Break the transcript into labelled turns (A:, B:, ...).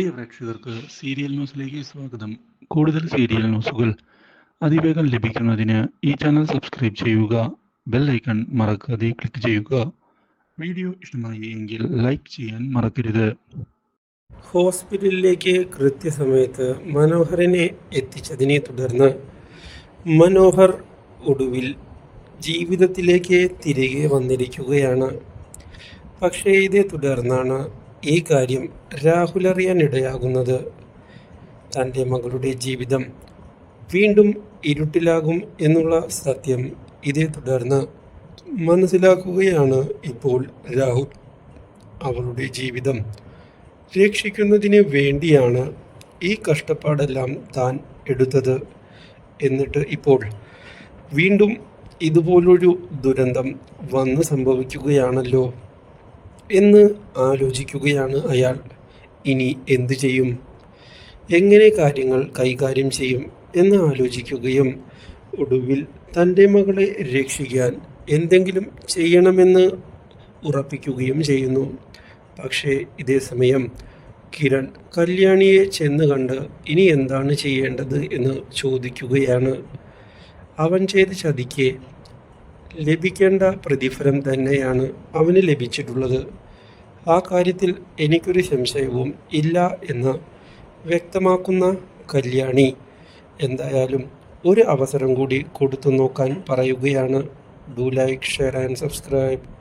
A: പ്രിയ പ്രേക്ഷകർക്ക് സീരിയൽ ന്യൂസിലേക്ക് സ്വാഗതം. കൂടുതൽ സീരിയൽ ന്യൂസുകൾ അതിവേഗം ലഭിക്കുന്നതിന് ഈ ചാനൽ സബ്സ്ക്രൈബ് ചെയ്യുക ബെൽ ഐക്കൺ മറക്കാതെ ക്ലിക്ക് ചെയ്യുക. വീഡിയോ ഇഷ്ടമായി എങ്കിൽ ലൈക്ക് ചെയ്യാൻ മറക്കരുത്.
B: ഹോസ്പിറ്റലിലേക്ക് കൃത്യസമയത്ത് മനോഹറിനെ എത്തിച്ചതിനെ തുടർന്ന് മനോഹർ ഒടുവിൽ ജീവിതത്തിലേക്ക് തിരികെ വന്നിരിക്കുകയാണ്. പക്ഷേ ഇതേ തുടർന്നാണ് ഈ കാര്യം രാഹുൽ അറിയാനിടയാകുന്നത് തന്റെ മകളുടെ ജീവിതം വീണ്ടും ഇരുട്ടിലാകും എന്നുള്ള സത്യം ഇതേ തുടർന്ന് മനസ്സിലാക്കുകയാണ് ഇപ്പോൾ രാഹുൽ. അവളുടെ ജീവിതം രക്ഷിക്കുന്നതിന് വേണ്ടിയാണ് ഈ കഷ്ടപ്പാടെല്ലാം താൻ എടുത്തത്. എന്നിട്ട് ഇപ്പോൾ വീണ്ടും ഇതുപോലൊരു ദുരന്തം വന്ന് സംഭവിക്കുകയാണല്ലോ. എന്ന് ആലോചിക്കുകയാണ് അയാൾ. ഇനി എന്തു ചെയ്യും? എങ്ങനെ കാര്യങ്ങൾ കൈകാര്യം ചെയ്യും എന്ന് ആലോചിക്കുകയും ഒടുവിൽ തന്റെ മകളെ രക്ഷിക്കാൻ എന്തെങ്കിലും ചെയ്യണമെന്ന് ഉറപ്പിക്കുകയും ചെയ്യുന്നു. പക്ഷേ ഇതേ സമയം കിരൺ കല്യാണിയെ ചെന്ന് കണ്ട് ഇനി എന്താണ് ചെയ്യേണ്ടത് എന്ന് ചോദിക്കുകയാണ്. അവൻ ചെയ്ത ചതിക്ക് ലഭിക്കേണ്ട പ്രതിഫലം തന്നെയാണ് അവന് ലഭിച്ചിട്ടുള്ളത്. ആ കാര്യത്തിൽ എനിക്കൊരു സംശയവും ഇല്ല എന്ന് വ്യക്തമാക്കുന്ന കല്യാണി എന്തായാലും ഒരു അവസരം കൂടി കൊടുത്തു നോക്കാൻ പറയുകയാണ്. Do like share and subscribe